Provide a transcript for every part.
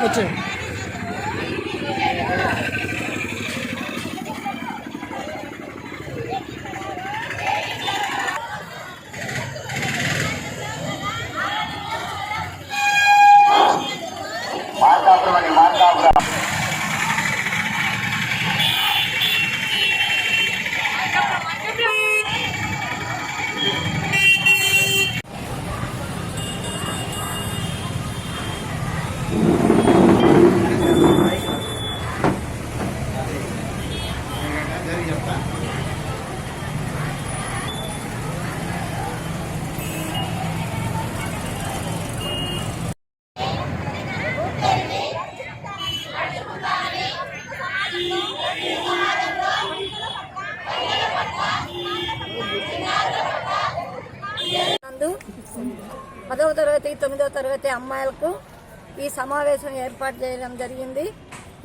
Okay. పదవ తరగతి తొమ్మిదవ తరగతి అమ్మాయిలకు ఈ సమావేశం ఏర్పాటు చేయడం జరిగింది.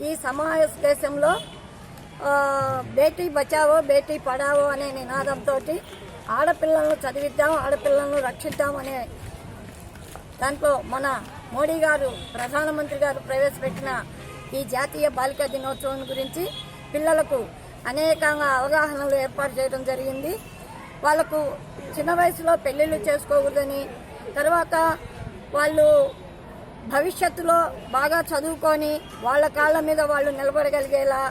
ఈ సమావేశంలో బేటీ బచావో బేటీ పడావో అనే నినాదంతో ఆడపిల్లలను చదివిద్దాం ఆడపిల్లలను రక్షిద్దాం అనే దాంట్లో మన మోడీ గారు ప్రధానమంత్రి గారు ప్రవేశపెట్టిన ఈ జాతీయ బాలికా దినోత్సవం గురించి పిల్లలకు అనేకంగా అవగాహనలు ఏర్పాటు చేయడం జరిగింది. వాళ్ళకు చిన్న వయసులో పెళ్ళిళ్ళు చేసుకోకూడదని తర్వాత వాళ్ళు భవిష్యత్తులో బాగా చదువుకొని వాళ్ళ కాళ్ళ మీద వాళ్ళు నిలబడగలిగేలా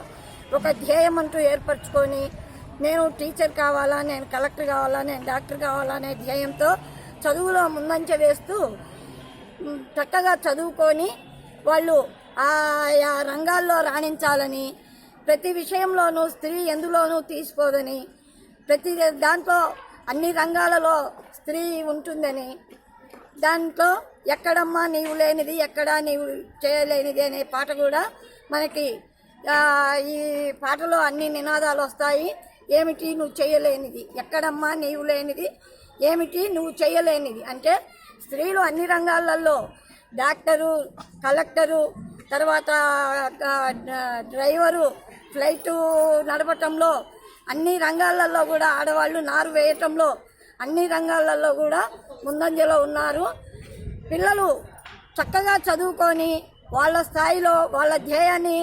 ఒక ధ్యేయం అంటూ ఏర్పరచుకొని నేను టీచర్ కావాలా నేను కలెక్టర్ కావాలా నేను డాక్టర్ కావాలా అనే ధ్యేయంతో చదువులో ముందంజ వేస్తూ చక్కగా చదువుకొని వాళ్ళు ఆయా రంగాల్లో రాణించాలని ప్రతి విషయంలోనూ స్త్రీ ఎందులోనూ తీసుకోదని ప్రతి దాంట్లో అన్ని రంగాలలో స్త్రీ ఉంటుందని దాంట్లో ఎక్కడమ్మా నీవు లేనిది ఎక్కడా నీవు చేయలేనిది అనే పాట కూడా మనకి ఈ పాటలో అన్ని నినాదాలు వస్తాయి. ఏమిటి నువ్వు చేయలేనిది? ఎక్కడమ్మా నీవు లేనిది? ఏమిటి నువ్వు చేయలేనిది? అంటే స్త్రీలు అన్ని రంగాలలో డాక్టరు కలెక్టరు తర్వాత డ్రైవరు ఫ్లైటు నడపటంలో అన్ని రంగాలలో కూడా ఆడవాళ్ళు నారు వేయటంలో అన్ని రంగాలలో కూడా ముందంజలో ఉన్నారు. పిల్లలు చక్కగా చదువుకొని వాళ్ళ స్థాయిలో వాళ్ళ ధ్యేయాన్ని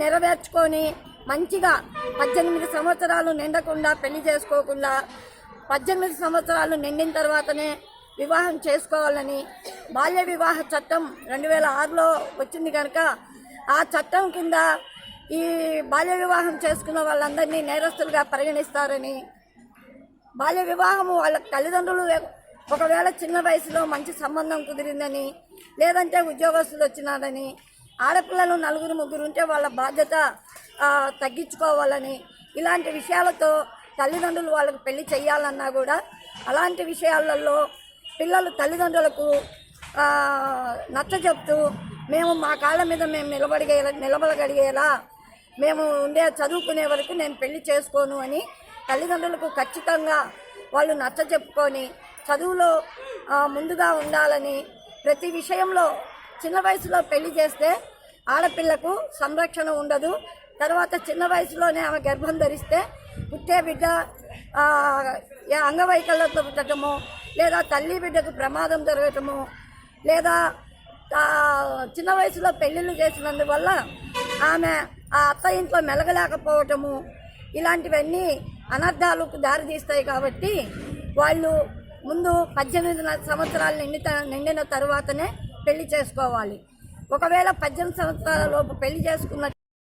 నెరవేర్చుకొని మంచిగా పద్దెనిమిది సంవత్సరాలు నిండకుండా పెళ్ళి చేసుకోకుండా పద్దెనిమిది సంవత్సరాలు నిండిన తర్వాతనే వివాహం చేసుకోవాలని బాల్య వివాహ చట్టం రెండు వేల ఆరులో వచ్చింది కనుక ఆ చట్టం కింద ఈ బాల్య వివాహం చేసుకున్న వాళ్ళందరినీ నేరస్తులుగా పరిగణిస్తారని. బాల్య వివాహము వాళ్ళ తల్లిదండ్రులు ఒకవేళ చిన్న వయసులో మంచి సంబంధం కుదిరిందని లేదంటే ఉద్యోగస్తులు వచ్చినారని ఆడపిల్లలు నలుగురు ముగ్గురు ఉంటే వాళ్ళ బాధ్యత తగ్గించుకోవాలని. ఇలాంటి విషయాలతో తల్లిదండ్రులు వాళ్ళకు పెళ్ళి చేయాలన్నా కూడా అలాంటి విషయాలలో పిల్లలు తల్లిదండ్రులకు నచ్చ చెప్తూ మేము మా కాళ్ళ మీద మేము నిలబడిగే నిలబడగలిగేలా మేము ఉండే చదువుకునే వరకు నేను పెళ్ళి చేసుకోను అని తల్లిదండ్రులకు ఖచ్చితంగా వాళ్ళు నచ్చ చెప్పుకొని చదువులో ముందుగా ఉండాలని ప్రతి విషయంలో చిన్న వయసులో పెళ్ళి చేస్తే ఆడపిల్లకు సంరక్షణ ఉండదు. తర్వాత చిన్న వయసులోనే ఆమె గర్భం ధరిస్తే పుట్టే బిడ్డ ఆ, అంగవైకల్యంతో పుట్టడము లేదా తల్లి బిడ్డకు ప్రమాదం జరగటము లేదా చిన్న వయసులో పెళ్ళిళ్ళు చేసినందువల్ల ఆమె ఆ అత్త ఇంట్లో మెలగలేకపోవటము ఇలాంటివన్నీ అనర్థాలకు దారితీస్తాయి కాబట్టి వాళ్ళు ముందు పద్దెనిమిది సంవత్సరాలు నిండిత నిండిన తర్వాతనే పెళ్ళి చేసుకోవాలి. ఒకవేళ పద్దెనిమిది సంవత్సరాల లోపు పెళ్ళి చేసుకున్న